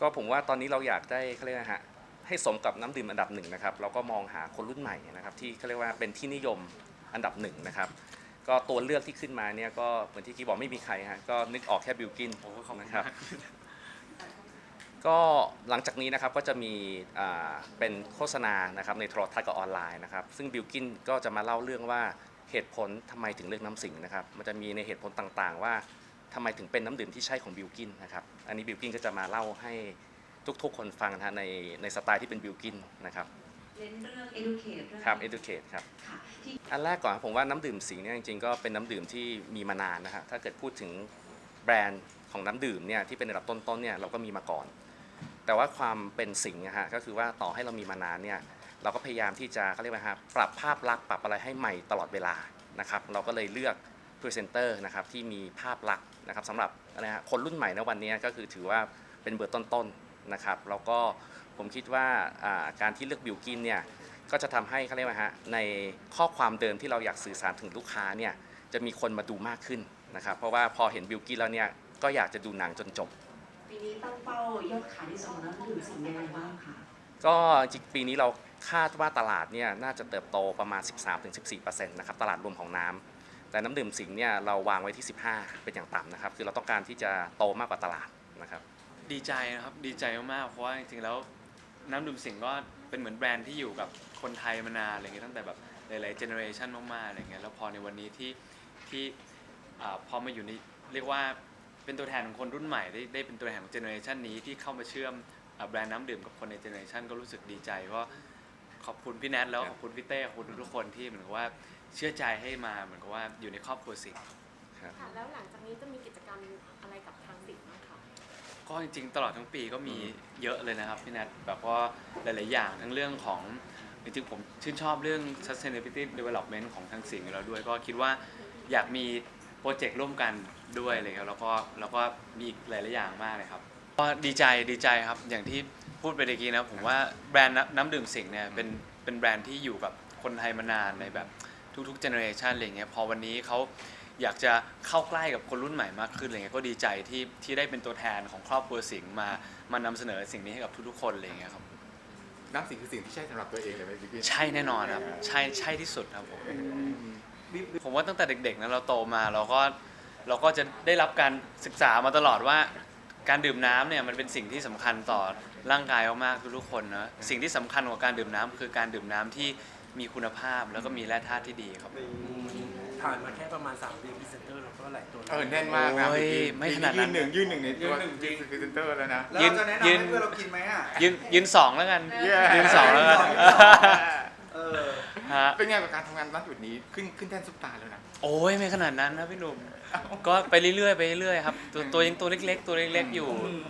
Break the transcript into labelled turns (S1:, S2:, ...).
S1: ก็ผมว่าตอนนี้เราอยากได้เขาเรียกนะฮะให้สมกับน้ำดื่มอันดับหนึ่งนะครับเราก็มองหาคนรุ่นใหม่นะครับที่เขาเรียกว่าเป็นที่นิยมอันดับหนึ่งนะครับก็ตัวเลือกที่ขึ้นมาเนี่ยก็เหมือนที่กี้บอกไม่มีใครฮะก็นึกออกแค่บิลกิน
S2: โอ้ขอบคุณ
S1: นะครับ
S2: มาก
S1: ก็หลังจากนี้นะครับก็จะมีอ่าเป็นโฆษณานะครับในโทรทัศน์กับออนไลน์นะครับซึ่งบิลกินก็จะมาเล่าเรื่องว่าเหตุผลทำไมถึงเลือกน้ำสิงนะครับมันจะมีในเหตุผลต่างๆ ว่า ทำไมถึงเป็นน้ำดื่มที่ใช่ของบิลกินนะครับ อันนี้บิลกินก็จะมาเล่าให้ทุกๆคนฟังนะฮะในในสไตล์ที่เป็นบิลกินนะครับ
S3: เน้นเรื่อง educate เรื่อง
S1: ครับ educate ครับ
S3: ค่ะที่
S1: อันแรกก่อนผมว่าน้ำดื่มสิงห์เนี่ยจริงๆก็เป็นน้ำดื่มที่มีมานานนะฮะ ถ้าเกิดพูดถึงแบรนด์ของน้ำดื่มเนี่ยที่เป็นระดับต้นๆเนี่ยเราก็มีมาก่อน แต่ว่าความเป็นสิงห์นะฮะก็คือว่าต่อให้เรามีมานานเนี่ยเราก็พยายามที่จะเขาเรียกว่าฮะปรับภาพลักษณ์ปรับอะไรให้ใหม่ตลอดเวลานะครับ เราก็เลยเลือก พรีเซนเตอร์นะครับที่มีภาพลักษณ์นะครับสำหรับนะฮะคนรุ่นใหม่ในวันนี้ก็คือถือว่าเป็นเบอร์ต้นๆนะครับแล้วก็ผมคิดว่าอ่าการที่เลือกบิวกินเนี่ยก็จะทำให้เขาเรียกว่าฮะในข้อความเดิมที่เราอยากสื่อสารถึงลูกค้าเนี่ยจะมีคนมาดูมากขึ้นนะครับเพราะว่าพอเห็นบิวกินแล้วเนี่ยก็อยากจะดูหนังจนจบ
S3: ปีนี้ตั้งเป้ายอดขายในส่วนของน้ำดื่มสิ่งยังไงบ้างคะ
S1: ก็จริงๆปีนี้เราคาดว่าตลาดเนี่ยน่าจะเติบโตประมาณ 13-14%นะครับตลาดรวมของน้ำ แต่น้ำดื่มสิงห์เนี่ยเราวางไว้ที่ 15 เป็นอย่างต่ำนะครับคือเราต้องการที่จะโตมากกว่าตลาดนะครับ
S2: ดีใจนะครับดีใจมากๆเพราะว่าจริงๆแล้วน้ำดื่มสิงห์ก็เป็นเหมือนแบรนด์ที่อยู่กับคนไทยมานานอะไรเงี้ยตั้งแต่แบบหลายๆเจเนอเรชันมากๆอะไรเงี้ยแล้วพอในวันนี้ที่ที่พอมาอยู่ในเรียกว่าเป็นตัวแทนของคนรุ่นใหม่ได้ได้เป็นตัวแทนของเจเนอเรชันนี้ที่เข้ามาเชื่อมแบรนด์น้ำดื่มกับคนในเจเนอเรชันก็รู้สึกดีใจเพราะขอบคุณพี่แนทแล้วขอบคุณพี่เต้ขอบคุณทุกคนที่เหมือนกับว่า เชื่อใจให้มาเหมือนกับว่าอยู่ในครอบครัวสิงห์
S1: ครับ
S4: ค่ะแล้วหลังจากนี้จะมีกิจกรรมอะไรกับทางสิงห์บ้างคะ
S2: ก็จริงๆตลอดทั้งปีก็มีเยอะเลยนะครับพี่แนทแบบว่าหลาย ๆ อย่างทั้งเรื่องของจริงๆผมชื่นชอบเรื่อง sustainability development ของทางสิงห์อยู่แล้วด้วย ก็คิดว่าอยากมีโปรเจกต์ร่วมกันด้วยเลยครับแล้วก็แล้วก็มีอีกหลาย ๆ อย่างมากเลยครับก็ดีใจดีใจครับอย่างที่พูดไปเมื่อกี้นะผมว่าแบรนด์น้ำน้ำดื่มสิงห์เนี่ยเป็นเป็นแบรนด์ที่อยู่กับคนไทยมานานในแบบ ทุกๆเจเนอเรชันอะไรเงี้ยพอวันนี้เขาอยากจะเข้าใกล้กับคนรุ่นใหม่มากขึ้นอะไรเงี้ยก็ดีใจที่ที่ได้เป็นตัวแทนของครอบครัวสิงห์มามานำเสนอสิ่งนี้ให้กับทุกๆคนอะไรเงี้ยครับ
S5: น้ำสิงคือสิ่งที่ใช่สำหรับตัวเองเลยไหมพี่
S2: ใช่แน่นอนครับใช่ใช่ที่สุดครับผม ผมว่าตั้งแต่เด็กๆนะเราโตมาเราก็เราก็จะได้รับการศึกษามาตลอดว่า การดื่มน้ำเนี่ยมันเป็นสิ่งที่สำคัญต่อร่างกายมากๆทุกๆคนนะสิ่งที่สำคัญกว่าการดื่มน้ำคือการดื่มน้ำที่ มีคุณภาพแล้วก็มีแร่ธาตุที่ดีครับ
S6: ผ่านมาแค่ประมาณ 3 เดือนพรีเซนเตอร์เราก็หลายตัว
S5: เออแน่นมากนะ
S2: โอ้ย
S5: พี่
S2: ไม่ขนาดนั้น
S5: ยืนหนึ่งยืนหนึ่งในตัว
S7: ยืนหนึ่งจริง
S5: พรีเซนเตอร์แล้วนะ
S7: แล้วเราจะแนะนำ
S2: ยื
S7: ให้
S2: น
S7: เพื่อนเรากินไหมอะ
S2: ยืนยืนสองแล้วกัน
S5: เย้
S2: ยืนสองแล้วกัน
S7: เออ
S2: ฮะ
S5: เป็นไงกับการทำงานณจุดนี้ขึ้นขึ้นแท่นซุปตาร์แล้วนะ
S2: โอ้ยไม่ขนาดนั้นนะพี่หนุ่มก็ไปเรื่อยๆไปเรื่อยๆครับตัวตัวยังตัวเล็ก ๆ ตัวเล็ก ๆอยู่
S5: อืม